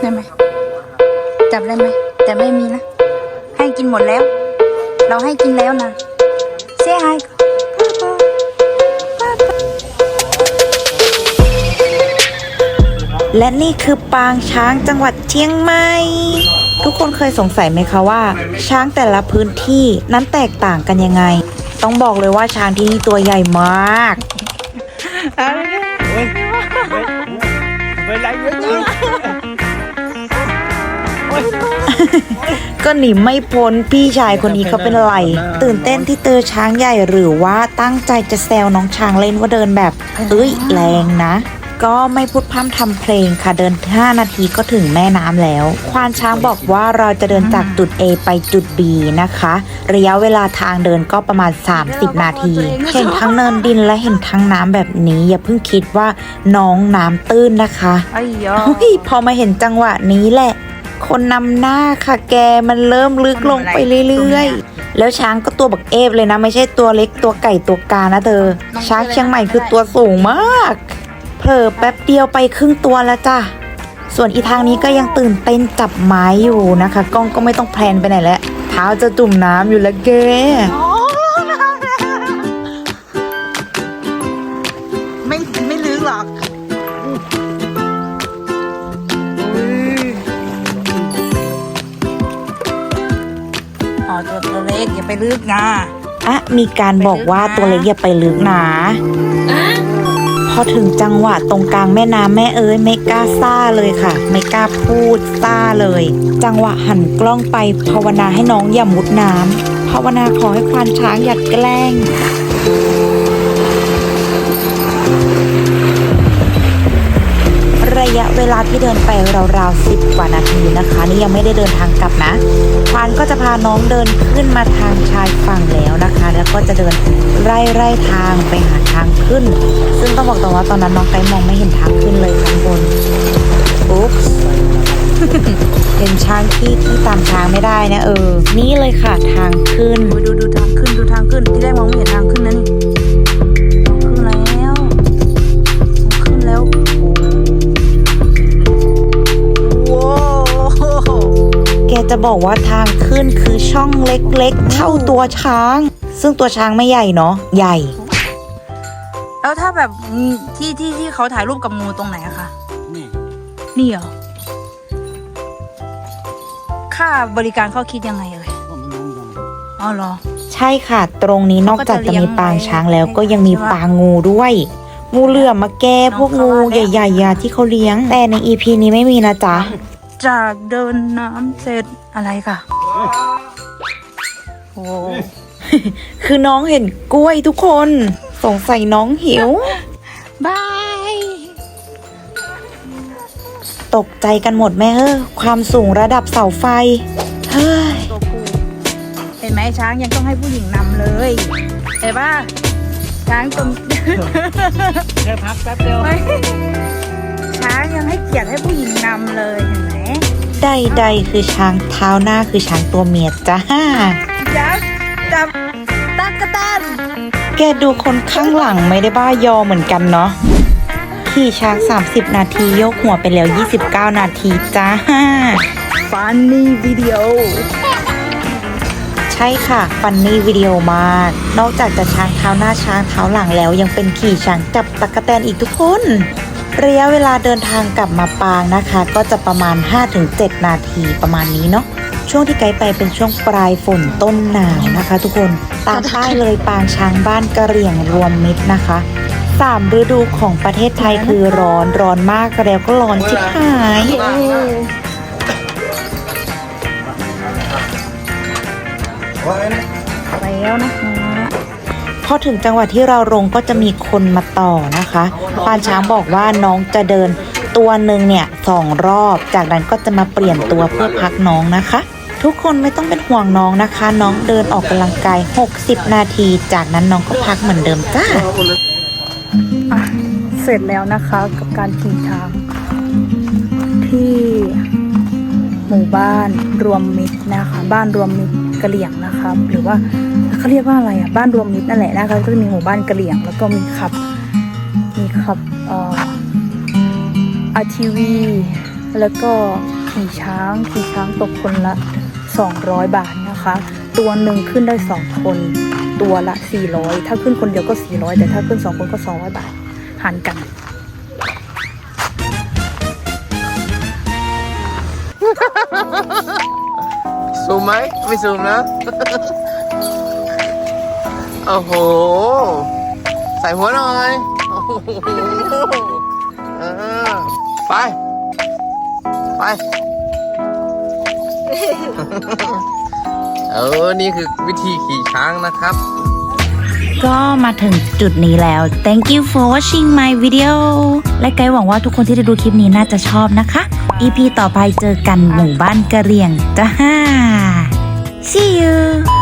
ได้ไหมจับได้ไหมแต่ไม่มีนะ ให้กินหมดแล้ว เราให้กินแล้วนะเสียหายและนี่คือปางช้างจังหวัดเชียงใหม่ทุกคนเคยสงสัยไหมคะว่า ช้างแต่ละพื้นที่นั้นแตกต่างกันยังไง ต้องบอกเลยว่าช้างที่นี่ตัวใหญ่มาก ก็หนีไม่พ้นพี่ชายคนนี้เขาเป็นไร ตื่นเต้นที่เจอช้างใหญ่หรือว่าตั้งใจจะแซวน้องช้างเล่นว่าเดินแบบ เอ้ยแรงนะ ก็ไม่พูดพร่ำทำเพลงค่ะเดิน 5 นาทีก็ถึงแม่น้ำแล้ว ควานช้างบอกว่าเราจะเดินจากจุด A ไปจุด B นะคะ ระยะเวลาทางเดินก็ประมาณ 30 นาที เห็นทั้งเนินดินและเห็นทั้งน้ำแบบนี้อย่าเพิ่งคิดว่าน้องน้ำตื้นนะคะไอ้ยอเฮ้ยพอมาเห็นจังหวะนี้แหละ คนนำหน้าค่ะแกมันเริ่มลึกลงไปเรื่อยๆ แล้วช้างก็ตัวบักเอฟเลยนะ ไม่ใช่ตัวเล็กตัวไก่ตัวกานะเธอ ช้างเชียงใหม่คือตัวสูงมาก เผลอแป๊บเดียวไปครึ่งตัวแล้วจ้ะ ส่วนอีทางนี้ก็ยังตื่นเต้นจับไม้อยู่นะคะ กล้องก็ไม่ต้องแพลนไปไหนแล้ว เท้าจะจุ่มน้ำอยู่แล้วแก ไปลึกนะอะมีการบอกว่าตัวเล็กอย่าไปลึกนาพอถึงจังหวะตรงกลางแม่น้ำแม่เอ้ยไม่กล้าซ่าเลยค่ะ ไม่กล้าพูดซ่าเลย จังหวะหันกล้องไปภาวนาให้น้องอย่ามุดน้ำภาวนาขอให้ควานช้างอย่าแกล้ง ระยะเวลาที่เดินไปราวๆสิบกว่านาทีนะคะ นี่ยังไม่ได้เดินทางกลับนะควานก็จะพาน้องเดินขึ้นมาทางชายฝั่งแล้วนะคะ แล้วก็จะเดินไล่ไล่ทางไปหาทางขึ้น ซึ่งต้องบอกตรงว่าตอนนั้นน้องไกมองไม่เห็นทางขึ้นเลยข้างบนอุ๊บเห็นช้างที่ที่ตามช้างไม่ได้นะเออ นี่เลยค่ะทางขึ้นดูดูดูทางขึ้นดูทางขึ้นที่แรกมองไม่เห็นทาง บอกว่าทางขึ้นคือช่องเล็กๆ เท่าตัวช้าง ซึ่งตัวช้างไม่ใหญ่เนาะใหญ่ แล้วถ้าแบบมีที่ที่ที่เขาถ่ายรูปกับงูตรงไหนอะคะนี่นี่เหรอค่าบริการเขาคิดยังไงเอ่ยก็ไม่รู้เหมือนกันอ๋อเหรอ ใช่ค่ะ ตรงนี้นอกจากจะมีปางช้างแล้วก็ยังมีปางงูด้วยงูเหลือมมาแก้พวกงูใหญ่ๆอะที่เขาเลี้ยง แต่ในอีพีนี้ไม่มีนะจ๊ะ จากเดินน้ำเสร็จอะไรค่ะ โอ้คือน้องเห็นกล้วยทุกคน สงสัยน้องหิว บาย ตกใจกันหมดแม่เฮ้อความสูงระดับเสาไฟ เฮ้ยตัวผู้เห็นไหมช้างยังต้องให้ผู้หญิงนำเลยเห็นป่ะช้างตรงแค่พักแป๊บเดียวไม่ช้างยังให้เกียรติให้ผู้หญิงนำเลยเห็นไหม ใดๆคือช้างเท้าหน้าคือช้างตัวเมียจ้ายักษ์จับตักกะตันแกดูคนข้างหลังไม่ได้บ้ายอเหมือนกันเนาะขี่ช้าง 30 นาทีโยกหัวไปแล้ว 29 นาทีจ้าฟันนี่วิดีโอ ใช่ค่ะฟันนี่วิดีโอมาก นอกจากจะช้างเท้าหน้าช้างเท้าหลังแล้วยังเป็นขี่ช้างจับตะกะแตนอีกทุกคน ระยะเวลาเดินทางกลับมาปางนะคะ ก็จะประมาณ 5-7 นาทีประมาณนี้เนาะช่วงที่ไกด์ไปเป็นช่วงปลายฝนต้นหนาวนะคะ ทุกคนตามป้ายเลยปางช้างบ้านกะเหรี่ยงรวมมิตรนะคะสามฤดูของประเทศไทยคือร้อนร้อนมากแล้วก็ร้อนชิบหายแล้วนะคะพ อถึงจังหวัดที่เราลงก็จะมีคนมาต่อนะคะควานช้างบอกว่าน้องจะเดินตัวหนึ่งเนี่ยสองรอบ จากนั้นก็จะมาเปลี่ยนตัวเพื่อพักน้องนะคะ ทุกคนไม่ต้องเป็นห่วงน้องนะคะ น้องเดินออกกำลังกาย 60 นาที จากนั้นน้องก็พักเหมือนเดิมจ้าเสร็จแล้วนะคะกับการขี่ช้าง ที่หมู่บ้านรวมมิตรนะคะ บ้านรวมมิตรกะเหลี่ยงนะคะหรือว่า เขาเรียกว่าอะไรอะบ้านรวมมิตรนั่นแหละนะคะก็จะมีหมู่บ้านกะเหลี่ยง แล้วก็มีขับ มีขับเอ่ออาทีวีแล้วก็ขี่ช้างขี่ช้างตกคนละ 200 บาทนะคะ ตัวหนึ่งขึ้นได้ 2 คน ตัวละ 400 ถ้าขึ้นคนเดียวก็ 400 แต่ถ้าขึ้น 2 คนก็ 200 บาทหารกันซูมไหมไม่ซูมนะ โอ้โห ใส่หัวหน่อยโอ้โหเออไป ไป เออ นี่คือวิธีขี่ช้างนะครับ ก็มาถึงจุดนี้แล้ว thank you for watching my video และไกด์หวังว่าทุกคนที่ได้ดูคลิปนี้น่าจะชอบนะคะ EP ต่อไปเจอกันหมู่บ้านกะเหรี่ยงจ้า see you